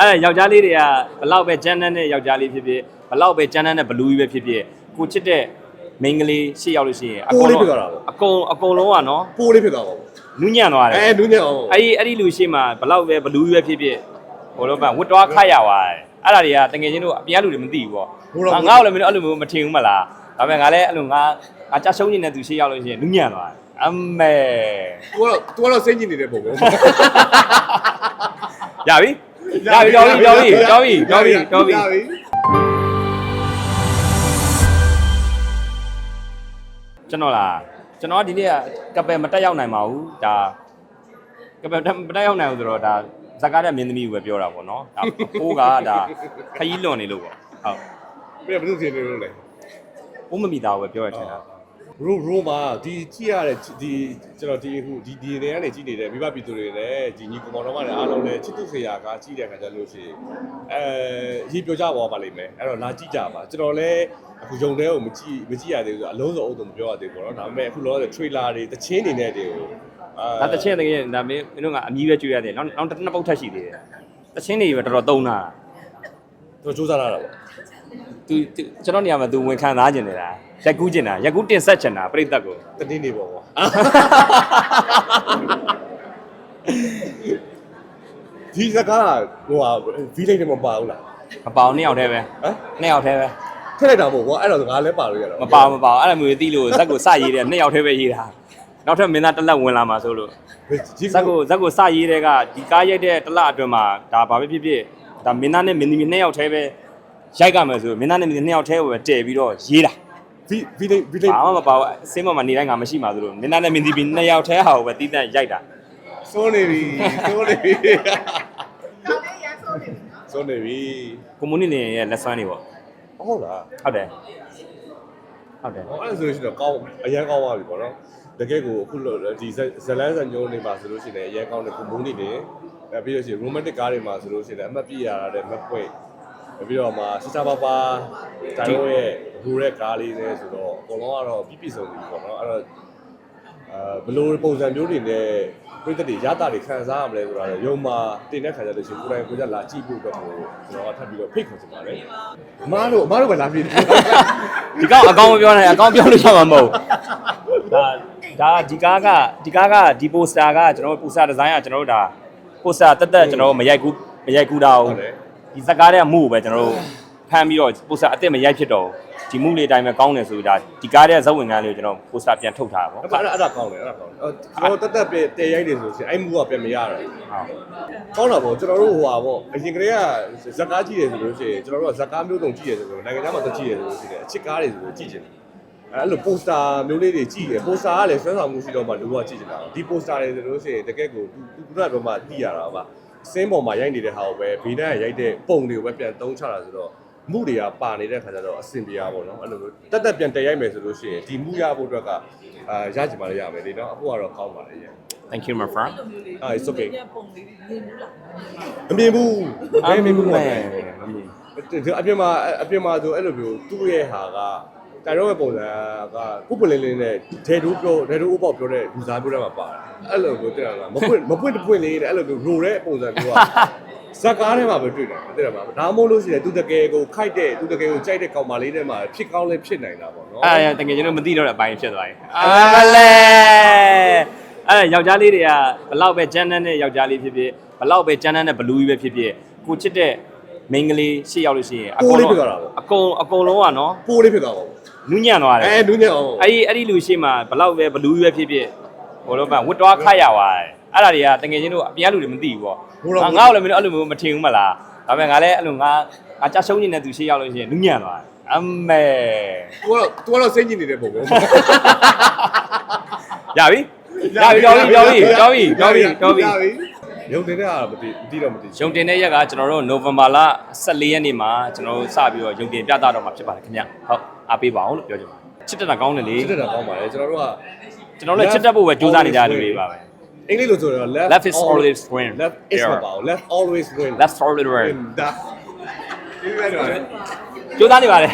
အဲ့ယောက်ျားလေးတွေကဘလောက်ပဲဂျန်နန်းနဲ့ယောက်ျားလေးဖြစ်ဖြစ်ဘလောက်ပဲဂျန်နန်းနဲ့ဘလူးကြီးပဲဖြစ်ဖြစ်ကိုချစ်တဲ့မိန်းကလေးရှေ့ရောက်လို့ရှိရင်အကုန်လုံးအကုန်အကုန်လုံးကနော်ပိုးလေးဖြစ်သွားပါဘူးနူးညံ့သွားတယ်အဲနူးညံ့အောင်အဲ့ဒီအဲ့ဒီလူရှေ့မှာဘလောက်ပဲဘလူးကြီးပဲဖြစ်ဖြစ်ဟိုလိုပဲဝတ်တော်ခတ်ရသွားတယ်အဲ့ဒါတွေကတကယ်ချင်းတို့အပြင်ကလူတွေမသိဘူးပေါ့ငါငါ့ကိုလည်းမင်းတို့အဲ့လိုမျိုးမထင်ဘူးမလားဒါပေမဲ့ငါလည်းအဲ့လိုငါငါကြရှုံးနေတဲ့သူရှေ့ရောက်လို့ရှိရင်နူးညံ့သွားတယ်အမေသူကတော့သူကတော့စိတ်ညစ်နေတဲ့ပုံပဲရပြီ ရပြီတော်ပြီတော်ပြီတော်ပြီတော်ပြီတော်ပြီရပြီကျွန်တော်လားကျွန်တော်ကဒီနေ့ကကပယ်မတက်ရောက်နိုင်ပါဘူးဒါကပယ်မတက်ရောက်နိုင်ဘူးဆိုတော့ဒါဇက်ကားတဲ့မင်းသမီးကိုပဲပြောတာပေါ့နော်ဒါအဖိုးကဒါခရီးလွန်နေလို့ပေါ့ဟုတ်ပြည့်ဘယ်သူထင်နေလို့လဲဘိုးမမီသားကိုပဲပြောရချင်တာ ရိုးရိုးမှာဒီကြည့်ရတဲ့ဒီကျွန်တော်ဒီအခုဒီဒီနေရာနေကြည့်နေတဲ့မိဘပြည်သူတွေလည်းဒီညီကောင်တော်မတွေအားလုံးလည်းချစ်သူဆရာကကြည့်တဲ့ခါကျလို့ရှိရင်အဲရေးပြောကြပါပါလိမ့်မယ်အဲ့တော့လာကြည့်ကြပါကျွန်တော်လည်းအခုယုံတဲ့ကိုမကြည့်မကြည့်ရသေးဘူးဆိုအလုံးစုံအုပ်တော့မပြောရသေးဘူးပေါ့နော်ဒါပေမဲ့အခုလောဆယ် trailer တွေတချင်းနေနဲ့တွေကိုအာဒါတချင်းတကယ်ဒါမင်းမင်းတို့ကအမြည်ပဲကျွေးရတယ်နောက်နောက်တစ်ပုတ်ထက်ရှိသေးတယ်တချင်းတွေပဲတော်တော်သုံးတာသူစူးစမ်းလာတာပေါ့ သူကျွန်တော်နေရာမှာသူဝင်ခံသားကျင်နေတာရက်ကူးကျင်တာရက်ကူးတင်ဆက်ကျင်တာပြိတ္တကိုတနည်းနေပေါ့ကွာဒီစကားဟိုဟာဗီလိုက်နဲ့မပါဘူးလားမပေါအောင်နှစ်ယောက်တည်းပဲဟမ်နှစ်ယောက်တည်းပဲထည့်လိုက်တာပေါ့ကွာအဲ့တော့ငါလည်းပါလို့ရတော့မပေါမပေါအဲ့လိုမျိုးသိလို့ဇက်ကိုစရေးတယ်နှစ်ယောက်တည်းပဲရေးတာနောက်ထပ်မင်းသားတစ်လက်ဝင်လာမှာဆိုလို့ဒီဇက်ကိုဇက်ကိုစရေးတဲ့ကဒီကားရိုက်တဲ့တစ်လအတွင်းမှာဒါဘာပဲဖြစ်ဖြစ်ဒါမင်းသားနဲ့မင်းသမီးနှစ်ယောက်တည်းပဲ ရိုက်ကမယ်ဆိုမင်းသားနဲ့မင်းသမီးနှစ်ယောက်တည်းကိုပဲတည်ပြီးတော့ရေးတာဗီဗီလိုက်ဗီလိုက်ဘာမှမပေါအစင်းမမနေတိုင်းငါမရှိမှာဆိုလို့မင်းသားနဲ့မင်းသမီးနှစ်ယောက်တည်းဟာကိုပဲတီးတန့်ရိုက်တာစိုးနေပြီစိုးနေပြီကောင်းလေးရဆိုးနေပြီနော်စိုးနေပြီကွန်မြူနတီရဲ့လက်စွမ်းတွေပေါ့ဟုတ်လားဟုတ်တယ်ဟုတ်တယ်ဟောအဲ့ဒါဆိုလို့ရှိရင်တော့ကောင်းအရန်ကောင်းသွားပြီပေါ့နော်တကယ်ကိုအခုလို့ဒီဇလန်းဇန်ညိုးနေပါဆိုလို့ရှိရင်အရန်ကောင်းတဲ့ကွန်မူနီတွေအဲပြီးလို့ရှိရင် romantic ကားတွေမှာဆိုလို့ရှိရင်အမှတ်ပြရတာတဲ့ map point ပြီးတော့မှစစပါပါတိုင်ရိုရဲ့ဘူရဲ့ကားလေးနဲ့ဆိုတော့အကုန်လုံးကတော့ပြည့်ပြည့်စုံပြီပေါ့နော်အဲ့တော့အာဘယ်လိုပုံစံမျိုးတွေနဲ့ပြည်သက်တွေရတာတွေခံစားရမလဲဆိုတာတော့ယုံမှာတင်တဲ့ခါကျလို့ရှိရင်ကိုယ်တိုင်ကိုယ်ကျလာကြည့်ဖို့အတွက်ကိုကျွန်တော်ကထပ်ပြီးတော့ဖိတ်ခေါ်ချင်ပါတယ်အမားတို့အမားတို့ပဲလာပြီဒီကောင်အကောင်မပြောနိုင်အကောင်ပြောလို့ရမှာမဟုတ်ဒါဒါဒီကားကဒီကားကဒီပိုစတာကကျွန်တော်ပိုစတာဒီဇိုင်းကကျွန်တော်တို့ဒါပိုစတာတက်တက်ကျွန်တော်တို့မရိုက်ကူးမရိုက်ကူးတာဟုဘူးတ်တယ် ဒီစကားတဲ့မှုကိုပဲကျွန်တော်တို့ဖမ်းပြီးတော့ပိုစတာအစ်စ်မရိုက်ဖြစ်တော့ဘူးဒီမှုလေးအတိုင်းပဲကောင်းတယ်ဆိုဒါဒီကားတဲ့ဇက်ဝင်ကန်းလေးကိုကျွန်တော်ပိုစတာပြန်ထုတ်ထားတာပေါ့ အဲ့ဒါအဲ့ဒါကောင်းတယ်အဲ့ဒါကောင်းတယ်အော်ကျွန်တော်တက်တက်ပဲတည်ရိုက်နေဆိုရှင်အဲ့မူကပြန်မရတော့ဘူးဟုတ်ကောင်းတာပေါ့ကျွန်တော်တို့ဟိုဟာပေါ့အရင်ကတည်းကဇက်ကားကြည့်တယ်ဆိုလို့ရှိရင်ကျွန်တော်တို့ကဇက်ကားမျိုးစုံကြည့်ရဆိုလို့နိုင်ငံခြားမှာတော့ကြည့်ရဆိုလို့ရှိရင်အချစ်ကားတွေဆိုလို့ကြည့်ချင်တယ်အဲ့လိုပိုစတာမျိုးလေးတွေကြည့်ရပိုစတာကလည်းဆွဲဆောင်မှုရှိတော့မှလူကကြည့်ချင်တာဒီပိုစတာတွေဆိုလို့ရှိရင်တကယ်ကိုသူသူကတော့မှသိရတာပါ စင်းပေါ်မှာရိုက်နေတဲ့ဟာကိုပဲဘေးနဲ့ရိုက်တဲ့ပုံတွေကိုပဲပြန်သုံးချတာဆိုတော့မှုတွေကပါနေတဲ့ခါကျတော့အဆင်ပြေရပါတော့အဲ့လိုမျိုးတက်တက်ပြန်တည်ရိုက်မယ်ဆိုလို့ရှိရင်ဒီမှုရဖို့အတွက်ကအာရကြမှာလည်းရမယ်လေနော်အခုကတော့ကောင်းပါလေရဲ့ Thank you my friend အာ it's okay ပုံလေးမြင်ဘူးလားမမြင်ဘူးဘယ်မြင်ဘူးလဲမမြင်ဒီအပြင်မှာအပြင်မှာဆိုအဲ့လိုမျိုးသူ့ရဲ့ဟာက တိုင်တော့ရဲ့ပုံစံကပုပ်ပလင်းလင်းနဲ့ဒေဒူပြောဒေဒူဥပပြောတဲ့လူစားပြောတဲ့မှာပါတယ်အဲ့လိုမျိုးတဲ့လားမပွင့်မပွင့်တပွင့်လေးတဲ့အဲ့လိုမျိုးရိုတဲ့ပုံစံမျိုးကဇက်ကားထဲမှာပဲတွေ့တယ်တဲ့လားဒါမှမဟုတ်လို့ရှိရင်သူတကယ်ကိုခိုက်တဲ့သူတကယ်ကိုကြိုက်တဲ့ကောင်မလေးထဲမှာဖြစ်ကောင်းလည်းဖြစ်နိုင်တာပေါ့နော်အဲ့ဒါတကယ်ကျွန်တော်မသိတော့တဲ့အပိုင်းဖြစ်သွားပြီအာမလဲအဲ့ယောက်ျားလေးတွေကဘလောက်ပဲဂျန်နန်းနဲ့ယောက်ျားလေးဖြစ်ဖြစ်ဘလောက်ပဲဂျန်နန်းနဲ့ဘလူးကြီးပဲဖြစ်ဖြစ်ကိုချစ်တဲ့ မိန်းကလေးရှေ့ရောက်လို့ရှိရင်အကုန်လုံးအကုန်အကုန်လုံးကနော်ပိုးလေးဖြစ်သွားပါဘူးနူးညံ့သွားတယ်အဲနူးညံ့အောင်အဲ့ဒီအဲ့ဒီလူရှေ့မှာဘလောက်ပဲဘလူးကြီးပဲဖြစ်ဖြစ်ဟိုလိုပဲဝတ်တော်ခတ်ရသွားတယ်အဲ့ဒါတွေကတကယ်ချင်းတို့အပြင်ကလူတွေမသိဘူးပေါ့ငါ့ကိုလည်းမင်းတို့အဲ့လိုမျိုးမထင်ဘူးမလားဒါပေမဲ့ငါလည်းအဲ့လိုငါငါကြရှုံးနေတဲ့သူရှေ့ရောက်လို့ရှိရင်နူးညံ့သွားတယ်အမေသူကတော့သူကတော့စိတ်ညစ်နေတဲ့ပုံပဲရပြီရပြီတော်ပြီတော်ပြီတော်ပြီတော်ပြီတော်ပြီ ရုံတင်တဲ့ဟာမသိမသိတော့မသိရုံတင်တဲ့ရက်ကကျွန်တော်တို့နိုဝင်ဘာလ14ရက်နေ့မှာကျွန်တော်တို့စပြီးတော့ရုံတင်ပြသတော့မှာဖြစ်ပါတယ်ခင်ဗျဟုတ်အားပေးပါအောင်လို့ပြောချင်ပါတယ်ချစ်တက်တာကောင်းတယ်လေချစ်တဲ့တာကောင်းပါလေကျွန်တော်တို့ကကျွန်တော်လည်းချစ်တက်ဖို့ပဲကြိုးစားနေကြတဲ့လူတွေပါပဲ အင်္ဂလိပ်လိုဆိုတော့ left Left is always win. left is Yeah. မပါဘူး left always win Let's start with the word ဒါဒီလိုပဲတော့ကြိုးစားနေပါတယ်